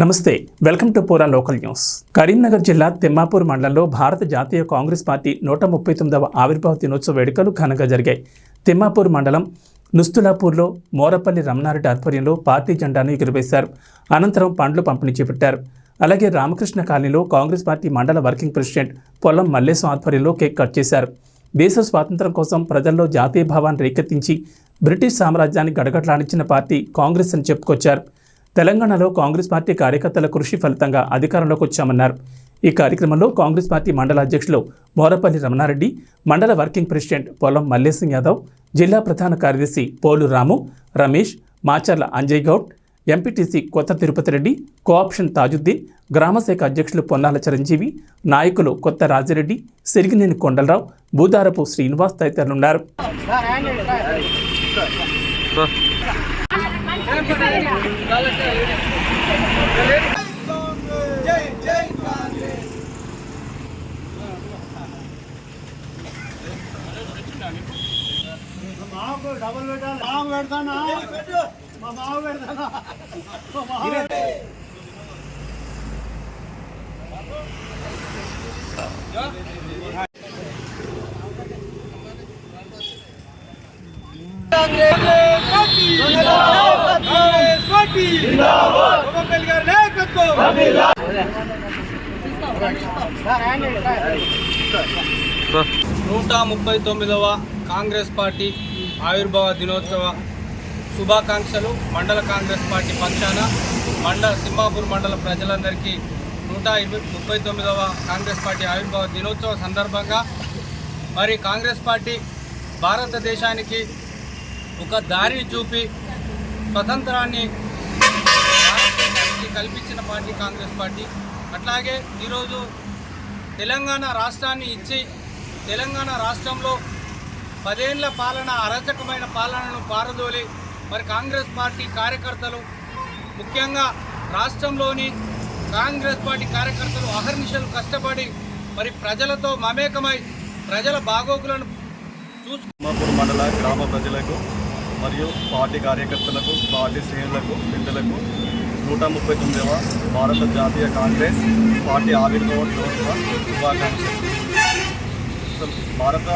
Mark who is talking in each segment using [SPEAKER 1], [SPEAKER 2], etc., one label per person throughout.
[SPEAKER 1] నమస్తే welcome to Pura local news. Karimnagar జిల్లా తిమ్మాపూర్ మండలంలో భారత జాతీయ కాంగ్రెస్ పార్టీ నూట ముప్పై తొమ్మిదవ ఆవిర్భావ దినోత్సవ వేడుకలు ఘనంగా జరిగాయి. తిమ్మాపూర్ మండలం నుస్తులాపూర్లో మోరపల్లి రమణారెడ్డి ఆధ్వర్యంలో పార్టీ జెండాను ఎగురవేశారు. అనంతరం పండ్లు పంపిణీ చేపట్టారు. అలాగే రామకృష్ణ కాలనీలో కాంగ్రెస్ పార్టీ మండల వర్కింగ్ ప్రెసిడెంట్ పొల్లం మల్లేశం ఆధ్వర్యంలో కేక్ కట్ చేశారు. దేశ స్వాతంత్రం కోసం ప్రజల్లో జాతీయ భావాన్ని రేకెత్తించి బ్రిటిష్ సామ్రాజ్యాన్ని గడగట్లాడించిన పార్టీ కాంగ్రెస్ అని చెప్పుకొచ్చారు. తెలంగాణలో కాంగ్రెస్ పార్టీ కార్యకర్తల కృషి ఫలితంగా అధికారంలోకి వచ్చామన్నారు. ఈ కార్యక్రమంలో కాంగ్రెస్ పార్టీ మండల అధ్యక్షులు మోరపల్లి రమణారెడ్డి మండల వర్కింగ్ ప్రెసిడెంట్ పొలం మల్లేసింగ్ యాదవ్ జిల్లా ప్రధాన కార్యదర్శి పోలు రాము రమేష్ మాచర్ల అంజయ్ గౌడ్ ఎంపీటీసీ కొత్త తిరుపతి రెడ్డి కోఆప్షన్ తాజుద్దీన్ గ్రామశాఖ అధ్యక్షులు పొన్నాల చిరంజీవి నాయకులు కొత్త రాజిరెడ్డి సిరిగినేని కొండలరావు భూదారపు శ్రీనివాస్ తదితరులున్నారు.
[SPEAKER 2] మాకు డబుల్ పెట్టాలి పెడతానా మా మామ పెడతానా మా మామ
[SPEAKER 3] నూట ముప్పై తొమ్మిదవ కాంగ్రెస్ పార్టీ ఆవిర్భావ దినోత్సవ శుభాకాంక్షలు మండల కాంగ్రెస్ పార్టీ పక్షాన మండల తిమ్మాపూర్ మండల ప్రజలందరికీ నూట ఇరవై ముప్పై తొమ్మిదవ కాంగ్రెస్ పార్టీ ఆవిర్భావ దినోత్సవ సందర్భంగా మరి కాంగ్రెస్ పార్టీ భారతదేశానికి ఒక దారిని చూపి స్వతంత్రాన్ని కల్పించిన పార్టీ కాంగ్రెస్ పార్టీ. అట్లాగే ఈరోజు తెలంగాణ రాష్ట్రాన్ని ఇచ్చి తెలంగాణ రాష్ట్రంలో పదేళ్ళ పాలన అరాచకమైన పాలనను పారదోలి మరి కాంగ్రెస్ పార్టీ కార్యకర్తలు ముఖ్యంగా రాష్ట్రంలోని కాంగ్రెస్ పార్టీ కార్యకర్తలు అహర్నిశలు కష్టపడి మరి ప్రజలతో మమేకమై ప్రజల బాగోగులను చూసు
[SPEAKER 4] మండల గ్రామ ప్రజలకు మరియు పార్టీ కార్యకర్తలకు పార్టీ శ్రేణులకు పెద్దలకు నూట ముప్పై తొమ్మిదవ భారత జాతీయ కాంగ్రెస్ పార్టీ ఆవిర్భావ దినోత్సవ శుభాకాంక్షలు. అసలు భారత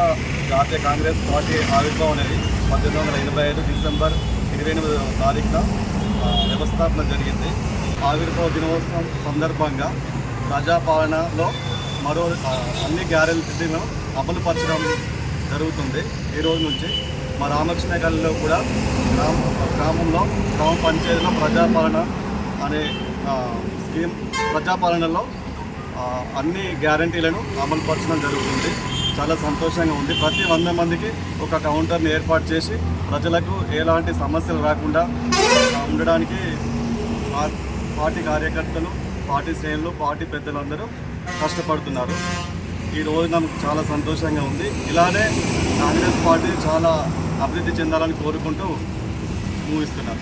[SPEAKER 4] జాతీయ కాంగ్రెస్ పార్టీ ఆవిర్భావం అనేది పద్దెనిమిది వందల ఎనభై ఐదు డిసెంబర్ ఇరవై ఎనిమిదవ తారీఖున వ్యవస్థాపన జరిగింది. ఆవిర్భావ దినోత్సవం సందర్భంగా ప్రజాపాలనలో మరో అన్ని గ్యారెంటీలను అమలుపరచడం జరుగుతుంది. ఈ రోజు నుంచి మా రామకృష్ణ గల్లీలో కూడా గ్రామ గ్రామంలో గ్రామ పంచాయతీలో ప్రజాపాలన అనే స్కీమ్ ప్రజాపాలనలో అన్ని గ్యారంటీలను అమలుపరచడం జరుగుతుంది. చాలా సంతోషంగా ఉంది. ప్రతి వంద మందికి ఒక కౌంటర్ని ఏర్పాటు చేసి ప్రజలకు ఎలాంటి సమస్యలు రాకుండా ఉండడానికి పార్టీ కార్యకర్తలు పార్టీ శ్రేణులు పార్టీ పెద్దలందరూ కష్టపడుతున్నారు. ఈ రోజు నాకు చాలా సంతోషంగా ఉంది. ఇలానే కాంగ్రెస్ పార్టీ చాలా అభివృద్ధి చెందాలని కోరుకుంటూ ఊహిస్తున్నాను